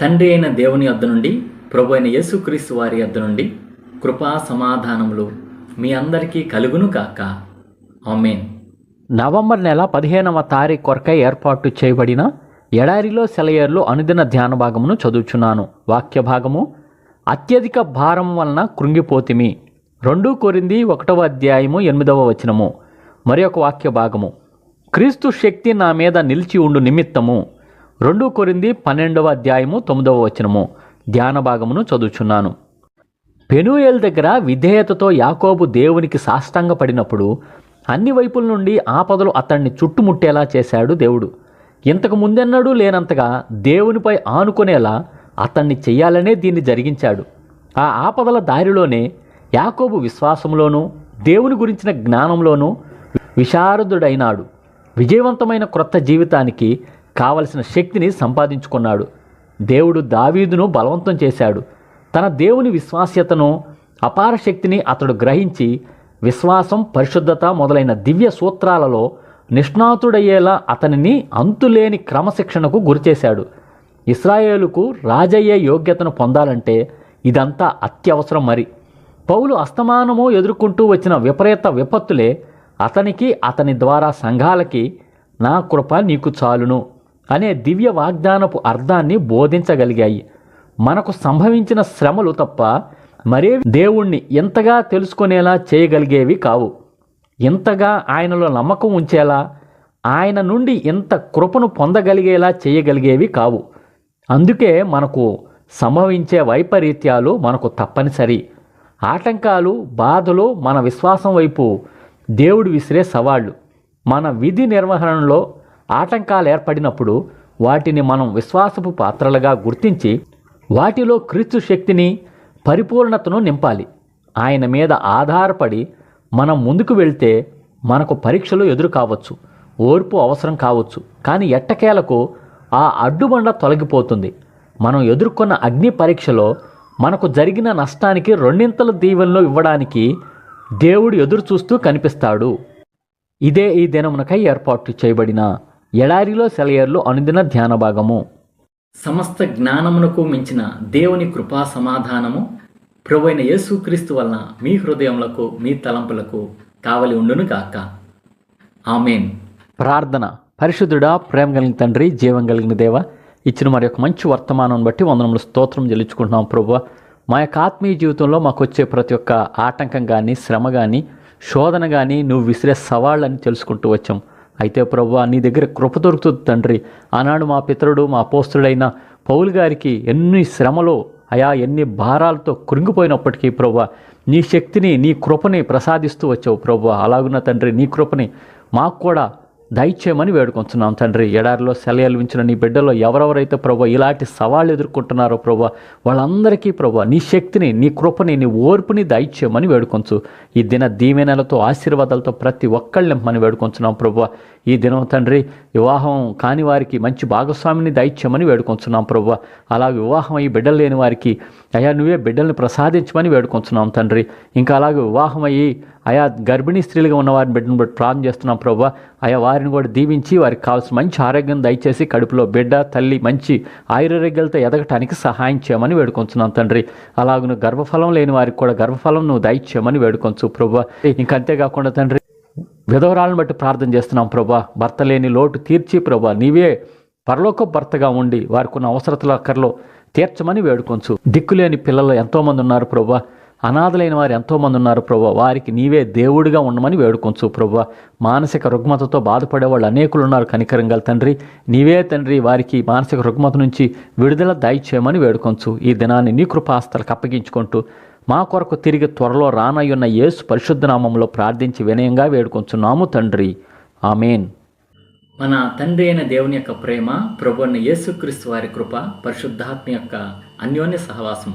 తండ్రి అయిన దేవుని వద్ద నుండి ప్రభు అయిన యేసుక్రీస్తు వారి వద్ద నుండి కృపా సమాధానములు మీ అందరికీ కలుగును కాక ఆమెన్. నవంబర్ నెల పదిహేనవ తారీఖు కొరకై ఏర్పాటు చేయబడిన ఎడారిలో సెలయర్లు అనుదిన ధ్యాన భాగమును చదువుచున్నాను. వాక్య భాగము అత్యధిక భారం వలన కృంగిపోతిమి. రెండు కొరింది ఒకటవ అధ్యాయము ఎనిమిదవ వచనము. మరి ఒక వాక్య భాగము క్రీస్తు శక్తి నా మీద నిలిచి ఉండు నిమిత్తము. రెండు కొరింది పన్నెండవ అధ్యాయము తొమ్మిదవ వచనము. ధ్యాన భాగమును చదువుచున్నాను. పెనుయేల్ దగ్గర విధేయతతో యాకోబు దేవునికి సాష్టాంగపడినప్పుడు అన్ని వైపుల నుండి ఆపదలు అతన్ని చుట్టుముట్టేలా చేశాడు దేవుడు. ఇంతకు ముందెన్నడూ లేనంతగా దేవునిపై ఆనుకునేలా అతన్ని చెయ్యాలనే దీన్ని జరిగించాడు. ఆ ఆపదల దారిలోనే యాకోబు విశ్వాసంలోనూ దేవుని గురించిన జ్ఞానంలోనూ విశారదుడైనాడు. విజయవంతమైన క్రొత్త జీవితానికి కావలసిన శక్తిని సంపాదించుకున్నాడు. దేవుడు దావీదును బలవంతం చేశాడు. తన దేవుని విశ్వాస్యతను అపార శక్తిని అతడు గ్రహించి విశ్వాసం పరిశుద్ధత మొదలైన దివ్య సూత్రాలలో నిష్ణాతుడయ్యేలా అతనిని అంతులేని క్రమశిక్షణకు గురిచేశాడు. ఇస్రాయేలుకు రాజయ్యే యోగ్యతను పొందాలంటే ఇదంతా అత్యవసరం మరి. పౌలు అస్తమానము ఎదుర్కొంటూ వచ్చిన విపరీత విపత్తులే అతనికి అతని ద్వారా సంఘాలకి నా కృప నీకు చాలును. అనే దివ్య వాగ్దానపు అర్థాన్ని బోధించగలిగాయి. మనకు సంభవించిన శ్రమలు తప్ప మరే దేవుణ్ణి ఎంతగా తెలుసుకునేలా చేయగలిగేవి కావు. ఇంతగా ఆయనలో నమ్మకం ఉంచేలా ఆయన నుండి ఇంత కృపను పొందగలిగేలా చేయగలిగేవి కావు. అందుకే మనకు సంభవించే వైపరీత్యాలు మనకు తప్పనిసరి. ఆటంకాలు బాధలు మన విశ్వాసం వైపు దేవుడు విసిరే సవాళ్ళు. మన విధి నిర్వహణలో ఆటంకాలు ఏర్పడినప్పుడు వాటిని మనం విశ్వాసపు పాత్రలుగా గుర్తించి వాటిలో క్రీస్తు శక్తిని పరిపూర్ణతను నింపాలి. ఆయన మీద ఆధారపడి మనం ముందుకు వెళ్తే మనకు పరీక్షలు ఎదురు కావచ్చు ఓర్పు అవసరం కావచ్చు. కానీ ఎట్టకేలకు ఆ అడ్డుబండ తొలగిపోతుంది. మనం ఎదుర్కొన్న అగ్ని పరీక్షలో మనకు జరిగిన నష్టానికి రెండింతల దీవెనలు ఇవ్వడానికి దేవుడు ఎదురు చూస్తూ కనిపిస్తాడు. ఇదే ఈ దినమునకై ఏర్పాటు చేయబడిన ఎడారిలో సెలయర్లు అనుదిన ధ్యాన భాగము. సమస్త జ్ఞానమునకు మించిన దేవుని కృపా సమాధానము ప్రభువైన యేసుక్రీస్తు వలన మీ హృదయములకు మీ తలంపులకు కావలి ఉండును గాక. ఆమెన్. ప్రార్థన. పరిశుద్ధుడా ప్రేమ కలిగిన తండ్రి జీవం కలిగిన దేవ ఇచ్చిన మరి యొక్క మంచి వర్తమానం బట్టి వందనములు స్తోత్రం చెల్లించుకుంటున్నాం ప్రభు. మా యొక్క ఆత్మీయ జీవితంలో మాకు వచ్చే ప్రతి ఒక్క ఆటంకం కానీ శ్రమ కానీ శోధన కానీ నువ్వు విసిరే సవాళ్ళని తెలుసుకుంటూ వచ్చాం. అయితే ప్రభు నీ దగ్గర కృప దొరుకుతుంది తండ్రి. ఆనాడు మా పితరుడు మా పోస్తుడైన పౌలు గారికి ఎన్ని శ్రమలో అయా ఎన్ని భారాలతో కృంగిపోయినప్పటికీ ప్రభు నీ శక్తిని నీ కృపని ప్రసాదిస్తూ వచ్చావు ప్రభు. అలాగున్న తండ్రి నీ కృపని మాకు కూడా దయచేయమని వేడుకొంచున్నాం తండ్రి. ఎడారిలో సెలయలు నీ బిడ్డలో ఎవరెవరైతే ప్రభు ఇలాంటి సవాళ్ళు ఎదుర్కొంటున్నారో ప్రభు వాళ్ళందరికీ ప్రభు నీ శక్తిని నీ కృపని నీ ఓర్పుని దయచేయమని వేడుకొంచు. ఈ దిన దీవెనలతో ఆశీర్వాదాలతో ప్రతి ఒక్కళ్ళని నింపమని వేడుకొంచున్నాం ప్రభు. ఈ దినం తండ్రి వివాహం కాని వారికి మంచి భాగస్వామిని దయచేయమని వేడుకొంచున్నాం ప్రభు. అలా వివాహం అయ్యి బిడ్డలు లేని వారికి అయా నువ్వే బిడ్డల్ని ప్రసాదించమని వేడుకొంచున్నాం తండ్రి. ఇంకా అలాగే వివాహం అయ్యి ఆయా గర్భిణీ స్త్రీలుగా ఉన్న వారిని బిడ్డను బట్టి ప్రార్థన చేస్తున్నాం ప్రభు. ఆయా వారిని కూడా దీవించి వారికి కావాల్సిన మంచి ఆరోగ్యం దయచేసి కడుపులో బిడ్డ తల్లి మంచి ఆయురారోగ్యాలతో ఎదగటానికి సహాయం చేయమని వేడుకొంచున్నాం తండ్రి. అలాగను గర్భఫలం లేని వారికి కూడా గర్భఫలం నువ్వు దయచేయమని వేడుకొంచు ప్రభు. ఇంకా అంతేకాకుండా తండ్రి విధవరాలను బట్టి ప్రార్థన చేస్తున్నాం ప్రభా. భర్త లేని లోటు తీర్చి ప్రభా. నీవే పరలోక భర్తగా ఉండి వారికి ఉన్న అవసరతల అక్కర్లో తీర్చమని వేడుకొంచు. దిక్కులేని పిల్లలు ఎంతోమంది ఉన్నారు ప్రభా. అనాథలైన వారు ఎంతోమంది ఉన్నారు ప్రభు వారికి నీవే దేవుడిగా ఉండమని వేడుకొంచు ప్రభు మానసిక రుగ్మతతో బాధపడే వాళ్ళు అనేకులు ఉన్నారు కనికరంగా తండ్రి. నీవే తండ్రి వారికి మానసిక రుగ్మత నుంచి విడుదల దయచేయమని వేడుకొంచు. ఈ దినాన్ని నీ కృపాస్తలకు అప్పగించుకుంటూ మా కొరకు తిరిగి త్వరలో రానయ్యున్న యేసు పరిశుద్ధ నామంలో ప్రార్థించి వినయంగా వేడుకొంచున్నాము తండ్రి. ఆమెన్. మన తండ్రి అయిన దేవుని యొక్క ప్రేమ ప్రభు యేసుక్రీస్తు వారి కృప పరిశుద్ధాత్మ యొక్క అన్యోన్య సహవాసం